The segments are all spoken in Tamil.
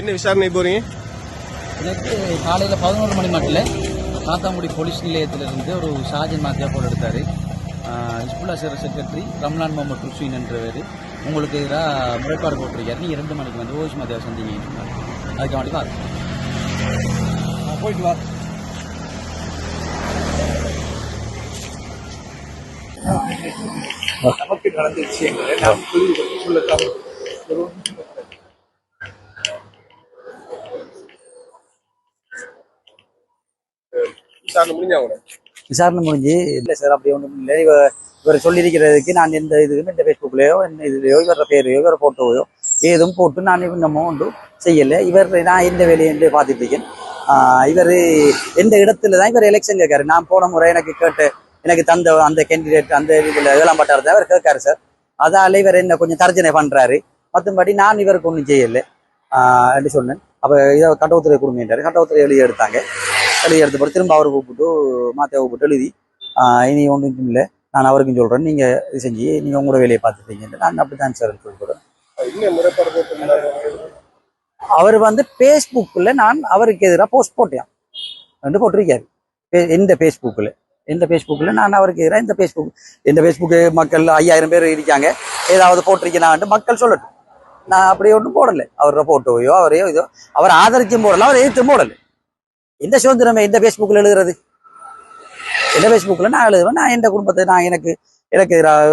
என்ன விசாரணை போறீங்க? எனக்கு காலையில் பதினோரு மணி மட்டும் காத்தாங்குடி போலீஸ் நிலையத்திலிருந்து ஒரு ஷாஜன் மாத்தியா போல் எடுத்தார். இஸ்புல்லா சேர செக்ரட்டரி ரம்லான் முகமது ருஸ்வீன் என்றவர். உங்களுக்கு எதிராக முறைப்பாடு போட்டிருக்காரு. நீ ரெண்டு மணிக்கு வந்து ஓய்ஸ் மாத்தியாவை சந்திங்க அதுக்கு மட்டும் தான் போயிட்டு வா. நமக்கு நடந்த விஷயங்களை நாம் புரிந்து சொல்லத்தான் விசாரணை விசாரணை முடிஞ்சு இல்லை சார் அப்படி ஒன்றும் இல்லை. இவர் இவர் சொல்லியிருக்கிறதுக்கு நான் எந்த இதுக்கு இந்த ஃபேஸ்புக்லேயோ என்ன இதுலையோ இவர பேரையோ இவர ஃபோட்டோவையோ ஏதும் போட்டு நான் இன்னமும் ஒன்றும் செய்யலை. இவர் நான் எந்த வேலையை பார்த்துட்டு இருக்கேன். இவர் எந்த இடத்துல தான் இவர் எலெக்ஷன் கேட்காரு. நான் போன முறை எனக்கு கேட்டு எனக்கு தந்த அந்த கேண்டிடேட் அந்த இதில் ஏழாம் தான் அவர் கேட்காரு சார். அதால இவர் என்ன கொஞ்சம் தர்ஜனை பண்றாரு. மற்றபடி நான் இவருக்கு ஒன்றும் செய்யலை. அப்படி சொன்னேன். அப்போ இதை கட்டவுத்துறை கொடுங்கன்றாரு. கட்டவுத்துறை எழுதி எடுத்தாங்க. எழுதி எடுத்த பிறகு திரும்ப அவரை கூப்பிட்டு மாத்தியா கூப்பிட்டு எழுதி இனி ஒன்றும் இல்லை. நான் அவருக்கும் சொல்கிறேன் நீங்கள் இது செஞ்சு நீங்கள் உங்களோட வேலையை பார்த்துப்பீங்க. நான் அப்படி தான் சார் சொல்கிறேன் அவர் வந்து ஃபேஸ்புக்கில் நான் அவருக்கு எதிராக போஸ்ட் போட்டேன். ரெண்டு போட்டிருக்காரு. பே- எந்த ஃபேஸ்புக்கில் எந்த ஃபேஸ்புக்கில் நான் அவருக்கு எதிராக இந்த ஃபேஸ்புக் இந்த ஃபேஸ்புக்கு மக்கள் ஐயாயிரம் பேர் இருக்காங்க. ஏதாவது போட்டிருக்கேனான்ட்டு மக்கள் சொல்லட்டும். நான் அப்படி ஒன்றும் போடலை. அவரோட ஃபோட்டோவையோ அவரையோ இதோ அவர் ஆதரிச்சும் போடலை. அவர் எதிர்த்தும் போடலை. எந்த சுதந்திரமே எந்த ஃபேஸ்புக்கில் எழுதுறது? எந்த ஃபேஸ்புக்கில் நான் எழுதுவேன் நான் எந்த குடும்பத்தை நான் எனக்கு எனக்கு எதிராக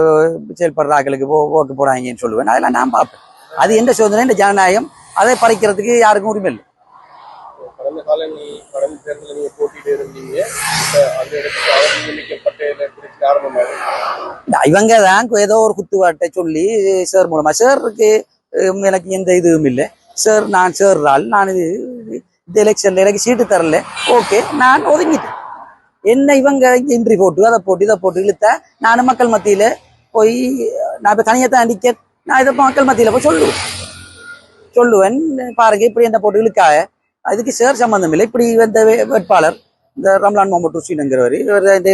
செயல்படுற ஆக்களுக்கு ஓ ஓட்டு போடாங்கன்னு சொல்லுவேன். அதெல்லாம் நான் பார்ப்பேன். அது எந்த சுதந்திரம் இந்த ஜனநாயகம் அதை பறிக்கிறதுக்கு யாருக்கும் உரிமை இல்லை. கடந்த காலங்கள் கடந்த தேர்தலில் நீங்க போட்டிட்டு இருந்தீங்க. இப்ப அந்த இடத்துக்கு அவர் நியமிக்கப்பட்ட பிரச்சனை ஆரம்பமாக இந்த இவங்க தான் ஏதோ ஒரு குத்துவாட்டை சொல்லி சார் மூலமா சாருக்கு எனக்கு எந்த இதுவும் இல்லை. சார் நான் சேர்றால் நான் இது இந்த எலெக்ஷன்ல எனக்கு சீட்டு தரல. ஓகே நான் ஒதுங்கிட்டேன். என்ன இவங்க இன்ட்ரி போட்டு அதை போட்டு இதை போட்டு இழுத்தா நான் மக்கள் மத்தியில போய் நான் இப்ப தனியாக தான் அடிக்க நான் இதை மக்கள் மத்தியில போய் சொல்லுவேன். சொல்லுவேன் பாருங்க இப்படி என்ன போட்டு இழுக்காக அதுக்கு சார் சம்பந்தம் இல்லை. இப்படி வந்த வே- வேட்பாளர் இந்த ரம்லான் முகமது ஹுசீனுங்கிறவர் இவர் இந்த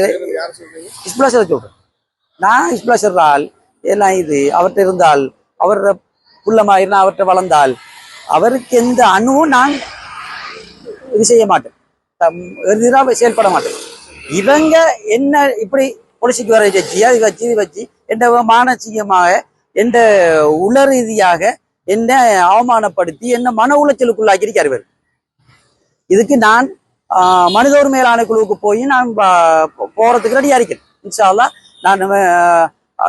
இஸ்பிளாசரை சொல்றேன். நான் இஸ்பிளாசர் ஆள். எல்லாம் இது அவர்கிட்ட இருந்தால் அவர் புள்ளமாயிருந்தா அவர்கிட்ட வளர்ந்தால் அவருக்கு எந்த அணுவும் நான் இது செய்ய மாட்டேன். எதிராக செயல்பட மாட்டேன். இவங்க என்ன இப்படி பொலிசிக்கு வர வச்சு அது வச்சு இது வச்சு எந்த மானசீகமாக எந்த உள ரீதியாக என்ன அவமானப்படுத்தி என்ன மன உளைச்சலுக்குள்ளாக்கி இருக்கார் இவர். இதுக்கு நான் மனிதோர் மனித குழுவுக்கு போய் நான் போறதுக்கு ரெடியா இருக்கேன். இன்ஷால்லா நான்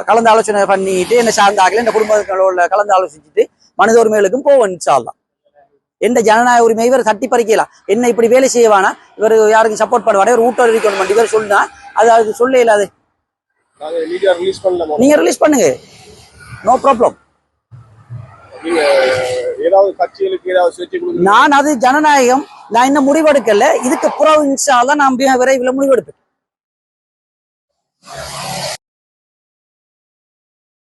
கலந்து ஆலோசனை பண்ணிட்டு என்ன சார்ந்த ஆகல குடும்பங்களோட கலந்து ஆலோசிச்சுட்டு மனித உரிமைகளுக்கும் போவேன் இன்ஷா எந்த ஜனநாயக உரிமை இவர் தட்டி பறிக்கலாம் என்ன இப்படி வேலை செய்வானா? இவர் யாருக்கும் சப்போர்ட் பண்ணுவானே? ஒரு ஊட்ட இருக்கணும் இவர் சொன்னா அது அது சொல்ல இல்லாது நாங்க ரிலீஸ் பண்ணலாமா நீங்க ரிலீஸ் பண்ணுங்க. நோ ப்ராப்ளம் நான் அது ஜனநாயகம். நான் இன்னும் முடிவெடுக்கல. இதுக்கு புறம் இன்ஷா அல்லாஹ் நான் விரைவில் முடிவெடுப்பேன்.